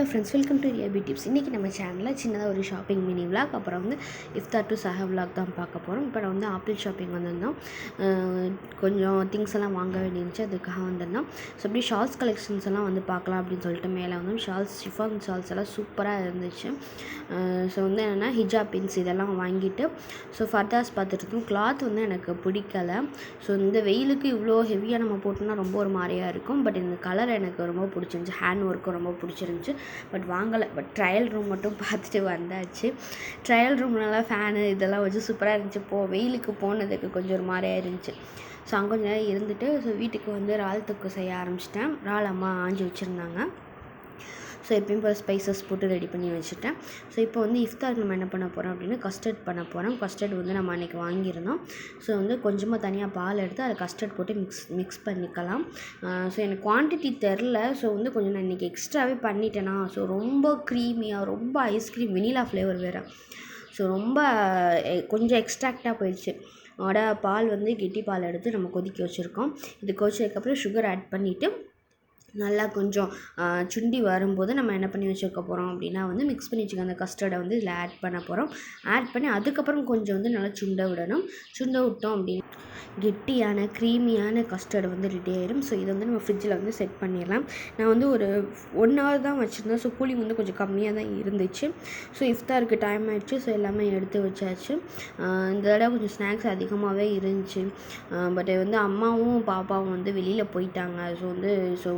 Tips. இன்றைக்கி நம்ம சேனலில் சின்னதாக ஒரு ஷாப்பிங் மினி விளாக் அப்புறம் வந்து இஃப்தார் டு சஹா விளாக் தான் பார்க்க போகிறோம் இப்போ நான் வந்து ஆப்பிள் ஷாப்பிங் வந்திருந்தோம். கொஞ்சம் திங்ஸ் எல்லாம் வாங்க வேண்டியிருந்துச்சு. அதுக்காக வந்திருந்தோம். ஸோ அப்படி ஷால்ஸ் கலெக்ஷன்ஸ் எல்லாம் வந்து பார்க்கலாம் அப்படின்னு சொல்லிட்டு மேலே வந்து ஷால்ஸ் ஷிஃபான் ஷால்ஸ் எல்லாம் சூப்பராக இருந்துச்சு. ஸோ வந்து என்னென்னா ஹிஜாப் பின்ஸ் இதெல்லாம் வாங்கிட்டு ஸோ ஃபர்தாஸ் பார்த்துட்டு இருக்கோம். கிளாத் வந்து எனக்கு பிடிக்கல. ஸோ இந்த வெயிலுக்கு இவ்வளோ ஹெவியாக நம்ம போட்டோம்னா ரொம்ப ஒரு மாதிரியாக இருக்கும். பட் இந்த கலர் எனக்கு ரொம்ப பிடிச்சிருந்துச்சி. ஹேண்ட் ஒர்க்கும் ரொம்ப பிடிச்சிருந்துச்சி. பட் வாங்கலை. பட் ட்ரையல் ரூம் மட்டும் பார்த்துட்டு வந்தாச்சு. ட்ரையல் ரூம்லலாம் ஃபேனு இதெல்லாம் வச்சு சூப்பராக இருந்துச்சு. போ வெயிலுக்கு போனதுக்கு கொஞ்சம் ஒரு மாதிரியாக இருந்துச்சு. ஸோ அங்கே கொஞ்சம் நேரம் இருந்துட்டு ஸோ வீட்டுக்கு வந்து இறால் தொக்கு செய்ய ஆரம்பிச்சிட்டேன். இறால் அம்மா ஆஞ்சி வச்சுருந்தாங்க. ஸோ எப்பயும் போல் ஸ்பைசஸ் போட்டு ரெடி பண்ணி வச்சுட்டேன். ஸோ இப்போ வந்து இஃப்தாருக்கு நம்ம என்ன பண்ண போகிறோம் அப்படின்னா கஸ்டர்ட் பண்ண போகிறோம் கஸ்டர்ட் வந்து நம்ம அன்றைக்கி வாங்கியிருந்தோம். ஸோ வந்து கொஞ்சமாக தனியாக பால் எடுத்து அதை கஸ்டர்ட் போட்டு மிக்ஸ் மிக்ஸ் பண்ணிக்கலாம். ஸோ எனக்கு குவான்டிட்டி தெரில ஸோ வந்து கொஞ்சம் நான் இன்றைக்கி எக்ஸ்ட்ராவே பண்ணிட்டேனா. ஸோ ரொம்ப க்ரீமியாக ரொம்ப ஐஸ்கிரீம் வெனிலா ஃப்ளேவர் வேறு. ஸோ ரொம்ப கொஞ்சம் எக்ஸ்ட்ராக்டாக போயிடுச்சு. அட பால் வந்து கெட்டி பால் எடுத்து நம்ம கொதிக்க வச்சுருக்கோம். இது கொதிச்சதுக்கப்புறம் சுகர் ஆட் பண்ணிவிட்டு நல்லா கொஞ்சம் சுண்டி வரும்போது நம்ம என்ன பண்ணி வச்சுக்க போகிறோம் அப்படின்னா வந்து மிக்ஸ் பண்ணி வச்சுக்க அந்த கஸ்டர்டை வந்து இதில் ஆட் பண்ண போகிறோம் ஆட் பண்ணி அதுக்கப்புறம் கொஞ்சம் வந்து நல்லா சுண்ட விடணும். சுண்ட விட்டோம் அப்படின்னா கெட்டியான க்ரீமியான கஸ்டர்டு வந்து ரெடி ஆயிடும் ஸோ இதை வந்து நம்ம ஃப்ரிட்ஜில் வந்து செட் பண்ணிடலாம். நான் வந்து ஒரு ஒன் ஹவர் தான் வச்சுருந்தேன். ஸோ கூலிங் வந்து கொஞ்சம் கம்மியாக தான் இருந்துச்சு. ஸோ இஃப்தாருக்கு டைம் ஆயிடுச்சு. ஸோ எல்லாமே எடுத்து வச்சாச்சு. இந்த தடவை கொஞ்சம் ஸ்நாக்ஸ் அதிகமாகவே இருந்துச்சு. பட் வந்து அம்மாவும் பாப்பாவும் வந்து வெளியில் போயிட்டாங்க. ஸோ வந்து ஸோ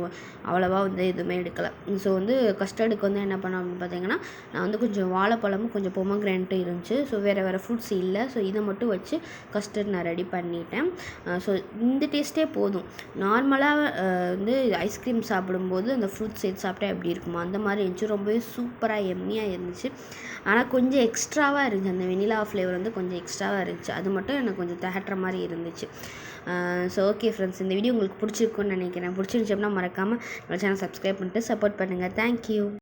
அவ்வளோவா வந்து எதுவுமே எடுக்கலை. ஸோ வந்து கஸ்டர்டுக்கு வந்து என்ன பண்ணோம் அப்படின்னு பார்த்தீங்கன்னா நான் வந்து கொஞ்சம் வாழைப்பழமும் கொஞ்சம் பொமக்ரானட்டும் இருந்துச்சு. ஸோ வேறு வேறு ஃப்ரூட்ஸ் இல்லை. ஸோ இதை மட்டும் வச்சு கஸ்டர்ட் நான் ரெடி பண்ணிட்டேன். ஸோ இந்த டேஸ்ட்டே போதும். நார்மலாக வந்து ஐஸ்கிரீம் சாப்பிடும்போது அந்த ஃப்ரூட்ஸ் சேர்த்து சாப்பிட்டா எப்படி இருக்குமோ அந்த மாதிரி இருந்துச்சு. ரொம்பவே சூப்பராக எம்மியாக இருந்துச்சு. ஆனால் கொஞ்சம் எக்ஸ்ட்ராவாக இருந்துச்சு. அந்த வெனிலா ஃப்ளேவர் வந்து கொஞ்சம் எக்ஸ்ட்ராவாக இருந்துச்சு. அது மட்டும் எனக்கு கொஞ்சம் திகட்டுற மாதிரி இருந்துச்சு. ஸோ ஓகே ஃப்ரெண்ட்ஸ் இந்த வீடியோ உங்களுக்கு பிடிச்சிருக்குன்னு நினைக்கிறேன். பிடிச்சிருந்துச்சு அப்படின்னா மறக்காமல் நம்ம சேனல் சப்ஸ்கிரைப் பண்ணிட்டு சப்போர்ட் பண்ணுங்கள் தேங்க்யூ